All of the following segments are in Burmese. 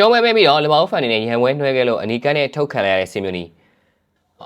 ရှုံးမဲ့ပဲပြီးတော့လဘောက်ဖန်နေနဲ့ရန်ဝဲနှွဲခဲ့လို့အနီးကန်းနဲ့ထုတ်ခံလိုက်ရတဲ့စီမျိုးနီ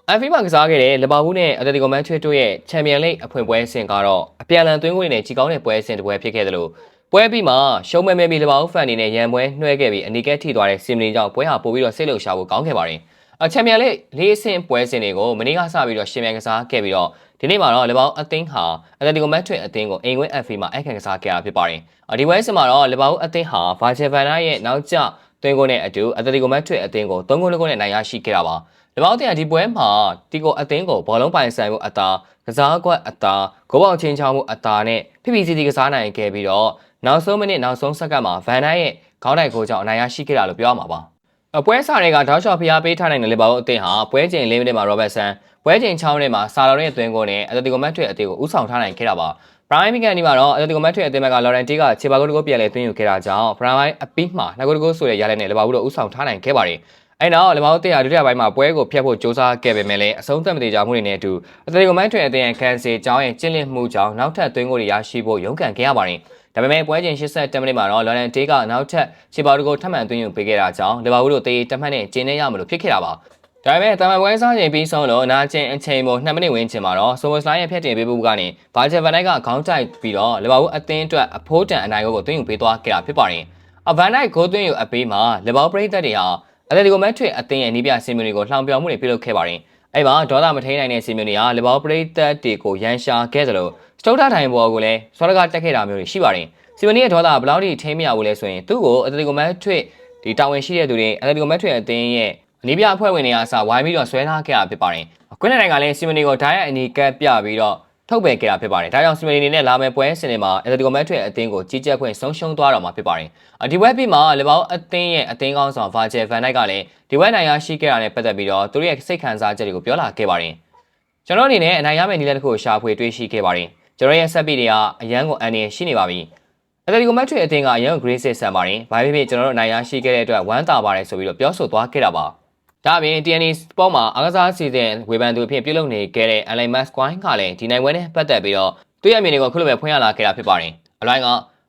အန်ဖီမှာကစားခဲ့တဲ့လဘာဘူးနဲ့အတတီကိုမန်ချွေတို့ရဲ့ချန်ပီယံလိအဖွင့်ပွဲအဆင့်ကတော့အပြန်အလှန်သွင်းခွင့်နဲ့ကြီးကောင်းတဲ့ပွဲအဆင့်တစ်ပွဲဖြစ်ခဲ့တယ်လို့ပွဲပြီးမှရှုံးမဲ့မဲ့ပြီးလဘာဘူးဖန်နေနဲ့ရန်ပွဲနှွဲခဲ့ပြီးအနီးကန်းထိသွားတဲ့စီမီနီကြောင့်ပွဲဟာပို့ပြီးတော့စိတ်လှုပ်ရှားဖို့ကောင်းခဲ့ပါတယ်အချန်ပီယံလိလေးအဆင့်ပွဲအဆင့်တွေကိုမနေ့ကစပြီးတော့ရှင်မြန်ကစားခဲ့ပြီးတော့ဒီနေ့မှာတော့လဘောက်အသင်းဟာအတတီကိုမန်ချွေအသင်းကိုအိမ်ဝင်းအန်ဖီမှာအခန့်ကစားခဲ့တာဖြစ်ပါတယ်ဒီပွဲအဆင့်မှာတော့လဘောက်အသင်းဟာဗာချယ်ဗန်နာရဲ့နောက်ကျ သွင်းကိုနဲ့အတူအတတီကိုမတ်ထွေအသင်းကို၃ဂိုးလုံးနဲ့နိုင်ရရှိခဲ့တာပါ။၎င်းတင်ဒီပွဲမှာတီကိုအသင်းကိုဘောလုံးပိုင်ဆိုင်မှုအသာကစားကွက်အသာဂိုးပေါင်ချင်းချောင်းမှုအသာနဲ့ PPCD ကစားနိုင်ခဲ့ပြီးတော့နောက်ဆုံးမိနစ်နောက်ဆုံးစက္ကန့်မှာဗန်နိုက်ရဲ့ခေါင်းတိုက်ကိုကြောင့်အနိုင်ရရှိခဲ့တာလို့ပြောရမှာပါ။အပွဲစားတွေကတောက်လျှောက်ဖျားပေးထားနိုင်တဲ့လေဘောအသင်းဟာပွဲချိန်၄မိနစ်မှာရောဘတ်ဆန်ပွဲချိန်6မိနစ်မှာဆာလော်ရဲ့အတွင်းကိုနဲ့အတတီကိုမတ်ထွေအသင်းကိုဥဆောင်ထားနိုင်ခဲ့တာပါ။ Prime ကန်ဒီမှာတော့အတတီကိုမတ်ထွေအသင်းဘက်ကလော်ရန်တီကခြေပါကုတ်ကိုပြန်လဲသွင်းယူခဲ့တာကြောင့် Prime အပီးမှာငကုတ်ကိုဆိုတဲ့ရလနဲ့လေဘောတို့ဥဆောင်ထားနိုင်ခဲ့ပါတယ်။အဲနောက်လေဘောတင်ဟာဒုတိယပိုင်းမှာပွဲကိုဖျက်ဖို့စ조사ခဲ့ပေမဲ့လည်းအဆုံးသတ်မသေးကြမှုတွေနဲ့အတူအတတီကိုမတ်ထွေအသင်းရဲ့ကန်စီကြောင်းရဲ့ကျင့်လင့်မှုကြောင့်နောက်ထပ်သွင်းကိုတွေရရှိဖို့ရုန်းကန်ခဲ့ရပါတယ်။ဒါပေမဲ့ပွဲချိန်80မိနစ်မှာတော့လော်ရန်တေးကနောက်ထပ်ခြေပါတို့ကိုထပ်မံသွင်းယူပေးခဲ့တာကြောင့်လေဘာဘူးတို့တေးတမှတ်နဲ့ကျင်းနေရမလို့ဖြစ်ခဲ့တာပါ။ ဒါပေမဲ့တမန်ပွဲစားချိန်ပြီးဆုံးလို့နာကျင်အချိန်ပေါ်2မိနစ်ဝန်းကျင်မှာတော့ဆိုဝစလိုင်းရဲ့ဖျက်တင်ပေးဖို့ကနေဘာချယ်ဗန်နိုက်ကခေါင်းတိုက်ပြီးတော့လေဘာဘူးအသင်းအတွက်အဖိုးတန်အနိုင်ကိုသွင်းယူပေးသွားခဲ့တာဖြစ်ပါတယ်။အဗန်နိုက်ဂိုးသွင်းယူအပေးမှာလေဘာဘူးပရိသတ်တွေဟာအလက်ဒီကိုမက်ထွေအသင်းရဲ့နီးပြစင်မြူတွေကိုလှောင်ပြောင်မှုတွေပြုလုပ်ခဲ့ပါတယ်။အဲ့မှာဒေါသမထိန်နိုင်တဲ့စင်မြူတွေကလေဘာဘူးပရိသတ်တွေကိုရန်ရှာခဲ့သလိုစတုတ်ထထိုင်ပေါ်ကိုလည်းစောရကတက်ခဲ့တာမျိုးတွေရှိပါတယ်။စီမနီရဲ့ဒေါသဘယ်လောက်ထိထိမ့်မရဘူးလဲဆိုရင်သူ့ကိုအလက်ဒီကိုမက်ထွေဒီတာဝန်ရှိတဲ့သူတွေအလက်ဒီကိုမက်ထွေအသင်းရဲ့ အနီးပြအဖွဲ့ဝင်တွေအားစဝိုင်းပြီးတော့ဆွဲထားခဲ့တာဖြစ်ပါတယ်။ကွင်းနိုင်ငံကလည်းစီမနီကိုဓာတ်ရိုက်အနီးကပ်ပြပြီးတော့ထုတ်ပယ်ခဲ့တာဖြစ်ပါတယ်။ဒါကြောင့်စီမနီအနေနဲ့လာမယ့်ပွဲစဉ်တွေမှာအက်တလီကိုမက်ထွေအသင်းကိုကြီးကြပ်ခွင့်ဆုံးရှုံးသွားတော့မှာဖြစ်ပါတယ်။ဒီဝက်ပြီးမှာလေဘောင်းအသင်းရဲ့အသင်းကောင်းဆောင်ဗာဂျယ်ဗန်နိုက်ကလည်းဒီဝက်နိုင်ရရှိခဲ့တာနဲ့ပတ်သက်ပြီးတော့သူတို့ရဲ့စိတ်ခံစားချက်တွေကိုပြောလာခဲ့ပါတယ်။ကျွန်တော်အနေနဲ့အနိုင်ရမယ့်နည်းလမ်းတစ်ခုကိုရှာဖွေတွေ့ရှိခဲ့ပါတယ်။ကျွန်တော်ရဲ့ဆက်ပီတွေကအရန်ကိုအန်နေရှိနေပါပြီ။အက်တလီကိုမက်ထွေအသင်းကအရန်ကို grade 6ဆန်ပါတယ်။ဘာဖြစ်ဖြစ်ကျွန်တော်တို့အနိုင်ရရှိခဲ့တဲ့အတွက်ဝမ်းသာပါတယ်ဆိုပြီးတော့ပြောဆိုသွားခဲ့တာပါ။ ဒါအပြင် TNT Sport မှာအားကစားစီစဉ်ဝေဖန်သူအဖြစ်ပြုလုပ်နေခဲ့တဲ့ Alain Masquine ကလည်းဒီနိုင်ပွဲနဲ့ပတ်သက်ပြီးတော့သူ့ရဲ့အမြင်တွေကိုခုလိုပဲဖွင့်ရလာခဲ့တာဖြစ်ပါတယ်။အလိုင်းက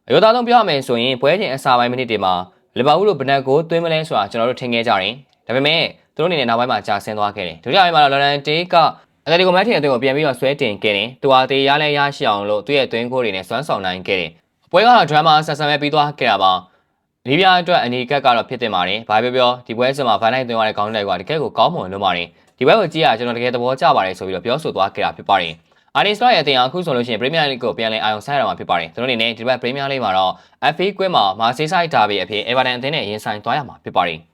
အရောသားဆုံးပြောရမယ်ဆိုရင်ပွဲချိန်အစာပိုင်းမိနစ်တွေမှာလီဗာပူးတို့ဘနက်ကိုသွင်းမလဲဆိုတာကျွန်တော်တို့ထင်ခဲ့ကြတယ်။ဒါပေမဲ့သူတို့အနေနဲ့နောက်ပိုင်းမှာကြာဆင်းသွားခဲ့တယ်။ဒုတိယပိုင်းမှာတော့ Laurent Tate ကအတလီကိုမက်ထင်အသွင်းကိုပြန်ပြီးတော့ဆွဲတင်ခဲ့တယ်။သူဟာတေးရလဲရရှိအောင်လို့သူ့ရဲ့သွင်းခိုးတွေနဲ့စွမ်းဆောင်နိုင်ခဲ့တယ်။ပွဲကတော့ drama ဆက်ဆံပဲပြီးသွားခဲ့တာပါ။ လီးဗျားအတွက်အနေကက်ကတော့ဖြစ်တင်ပါတယ်။ဘာပဲပြောဒီပွဲစဉ်မှာဗန်နိုင်သွင်းရတဲ့ကောင်းတိုက်ကတကယ်ကိုကောင်းမွန်လို့ပါတယ်။ဒီပွဲကိုကြည့်ရကျွန်တော်တကယ်သဘောကျပါတယ်ဆိုပြီးတော့ပြောဆိုသွားခဲ့တာဖြစ်ပါတယ်။အာနီစလော့ရဲ့အသင်းအခုဆိုလို့ရှိရင်ပရီးမီးယားလိကိုပြန်လည်အာရုံစိုက်ရမှာဖြစ်ပါတယ်။သူတို့အနေနဲ့ဒီဘက်ပရီးမီးယားလိမှာတော့ FA ကွင်းမှာမာဆေးဆိုင်ဒါဘီအဖြစ်အေဗာတန်အသင်းနဲ့ရင်ဆိုင်သွားရမှာဖြစ်ပါတယ်။